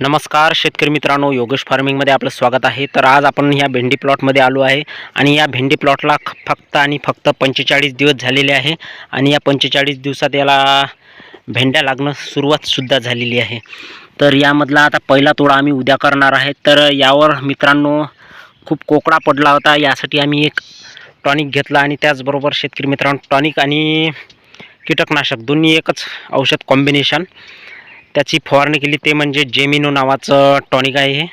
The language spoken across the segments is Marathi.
नमस्कार शेतकरी मित्रांनो योगेश फार्मिंगमध्ये आपलं स्वागत आहे. तर आज आपण ह्या भेंडी प्लॉटमध्ये आलो आहे आणि या भेंडी प्लॉटला ख- फक्त आणि फक्त पंचेचाळीस दिवस झालेले आहे आणि या पंचेचाळीस दिवसात याला भेंड्या लागणं सुरुवातसुद्धा झालेली आहे. तर यामधला आता पहिला तोडा आम्ही उद्या करणार आहे. तर यावर मित्रांनो खूप कोकडा पडला होता. यासाठी आम्ही एक टॉनिक घेतला आणि त्याचबरोबर शेतकरी मित्रांनो टॉनिक आणि कीटकनाशक दोन्ही एकच औषध कॉम्बिनेशन त्याची फवारणी केली ते म्हणजे जेमिनो नावाचं टॉनिक आहे हे.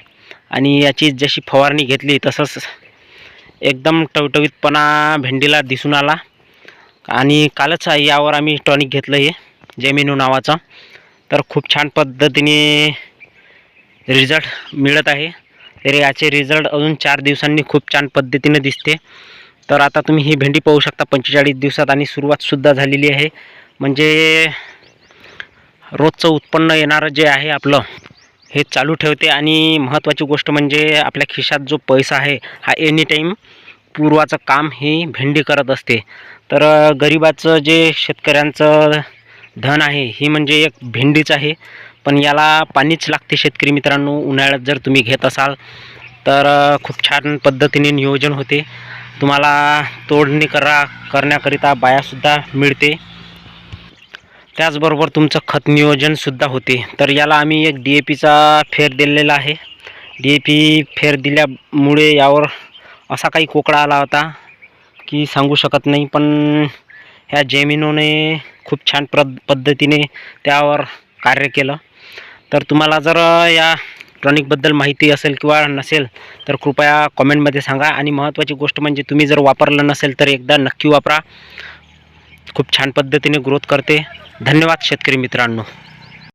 आणि याची जशी फवारणी घेतली तसंच एकदम टवटवीतपणा भेंडीला दिसून आला. आणि कालच यावर आम्ही टॉनिक घेतलं हे जेमिनो नावाचं. तर खूप छान पद्धतीने रिझल्ट मिळत आहे. तर याचे रिझल्ट अजून चार दिवसांनी खूप छान पद्धतीने दिसते. तर आता तुम्ही ही भेंडी पाहू शकता पंचेचाळीस दिवसात आणि सुरुवातसुद्धा झालेली आहे. म्हणजे रोजचं उत्पन्न येणारं जे आहे आपलं हे चालू ठेवते. आणि महत्त्वाची गोष्ट म्हणजे आपल्या खिशात जो पैसा आहे हा एनी टाईम पूर्वाचं काम ही भेंडी करत असते. तर गरिबाचं जे शेतकऱ्यांचं धन आहे ही म्हणजे एक भेंडीच आहे. पण याला पाणीच लागते शेतकरी मित्रांनो उन्हाळ्यात जर तुम्ही घेत असाल तर खूप छान पद्धतीने नियोजन होते. तुम्हाला तोडणी करा करण्याकरिता बायासुद्धा मिळते. त्याचबरोबर तुमचं खत नियोजनसुद्धा होते. तर याला आम्ही एक डी ए पीचा फेर दिलेला आहे. डी ए पी फेर दिल्यामुळे यावर असा काही कोकडा आला होता की सांगू शकत नाही पण ह्या जेमिनोने खूप छान प्रद पद्धतीने त्यावर कार्य केलं. तर तुम्हाला जर या टॉनिकबद्दल माहिती असेल किंवा नसेल तर कृपया कॉमेंटमध्ये सांगा. आणि महत्त्वाची गोष्ट म्हणजे तुम्ही जर वापरलं नसेल तर एकदा नक्की वापरा. खूप छान पद्धतीने ग्रोथ करते. धन्यवाद शेतकरी मित्रांनो.